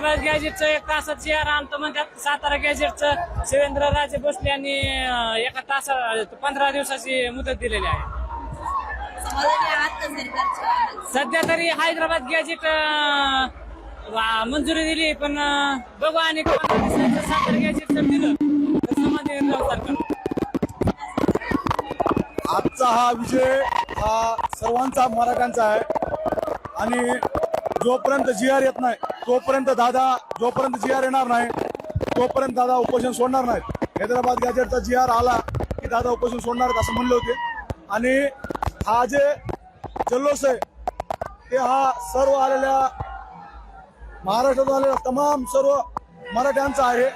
गॅजेटचं एक तासात जी आणतो म्हणतात. सातारा गॅजेटचं शिवेंद्र राजे भोसले यांनी एका तासा पंधरा दिवसाची मुदत दिलेली आहे. सध्या तरी हैदराबाद गॅजेट वा- मंजुरी दिली पण बघू आणि सातारा गॅजेट दिलं तर आजचा हा विजय हा सर्वांचा मराठ्यांचा आहे. आणि जोपर्यंत जी आर येत नाही तोपर्यंत दादा जोपर्यंत जी आर येणार नाही तोपर्यंत दादा उपोषण सोडणार नाहीत. हैदराबाद गॅजेटचा जी आर आला की दादा उपोषण सोडणार असं म्हणले होते. आणि हा जे जल्लोष आहे ते हा सर्व आलेल्या महाराष्ट्रातून आलेल्या तमाम सर्व मराठ्यांचा आहे.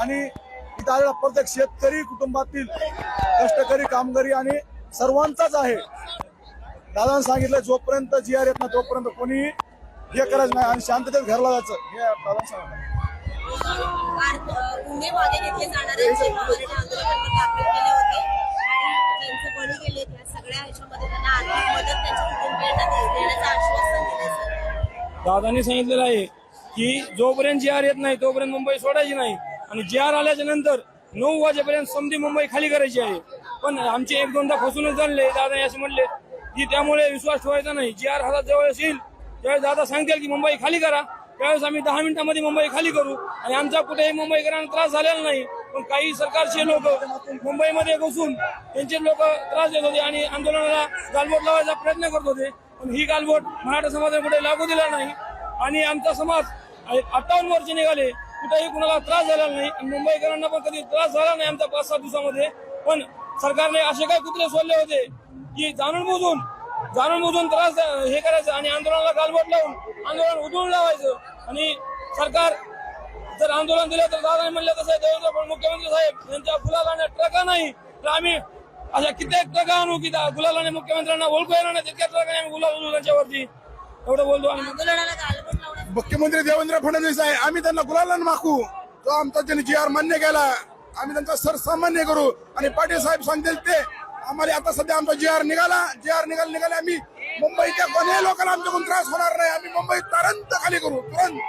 आणि इथं आलेला प्रत्येक शेतकरी कुटुंबातील कष्टकरी कामगारी आणि सर्वांचाच आहे. दादानं सांगितलं जोपर्यंत जी आर येत नाही तोपर्यंत कोणी हे करायचं नाही आणि शांततेत घरला जायचं. हे दादाने दादांनी सांगितलेलं आहे की जोपर्यंत जी आर येत नाही तोपर्यंत मुंबई सोडायची नाही. आणि जी आर आल्याच्यानंतर नऊ वाजेपर्यंत समधी मुंबई खाली करायची आहे. पण आमचे एक दोनदा फसूनच झाले दादा असे म्हणले की त्यामुळे विश्वास ठेवायचा नाही. जी आर हातात जवळ येईल त्यावेळेस दादा सांगतील की मुंबई खाली करा. त्यावेळेस आम्ही दहा मिनिटांमध्ये मुंबई खाली करू. आणि आमचा कुठेही मुंबईकरांना त्रास झालेला नाही पण काही सरकारचे लोक मुंबईमध्ये घुसून त्यांचे लोक त्रास देत होते आणि आंदोलनाला गालबोट लावायचा प्रयत्न करत होते. पण ही गालबोट मराठा समाजापुढे लागू दिला नाही. आणि आमचा समाज अठ्ठावन्न वर्ष निघाले कुठेही कुणाला त्रास झाला नाही. मुंबईकरांना पण कधी त्रास झाला नाही आमच्या पाच सात दिवसामध्ये. पण सरकारने असे काही कुत्रे सोडले होते की जाणून बुजून जाणून बुजून त्रास हे करायचं आणि आंदोलनाला गालबोट लावून आंदोलन उधळून लावायचं. आणि सरकार जर आंदोलन दिलं तर दादा म्हणलं तसं देवेंद्र मुख्यमंत्री साहेब यांच्या गुलालाने ट्रका नाही. तर आम्ही अशा कित्येक ट्रका आणू की गुलालाने मुख्यमंत्र्यांना ओळखू येणार नाही तितक्या ट्रकाने आम्ही गुलाल उडवू त्यांच्यावरती एवढं बोलतो आणि आंदोलनाला गालबोट लावण्याचं मुख्यमंत्री देवेंद्र फडणवीस आहे आम्ही त्यांना गुलाला मागू तो आमचा त्यांनी जी आर मान्य केला आम्ही त्यांचा सर्वसामान्य करू. आणि पाटील साहेब सांगतील ते आम्हाला आता सध्या आमचा जे आर निघाला. जे आर निघाला निघाला. आम्ही मुंबईच्या कोणत्याही लोकांना आमच्याकडून त्रास होणार नाही. आम्ही मुंबई तुरंत खाली करू तुरंत.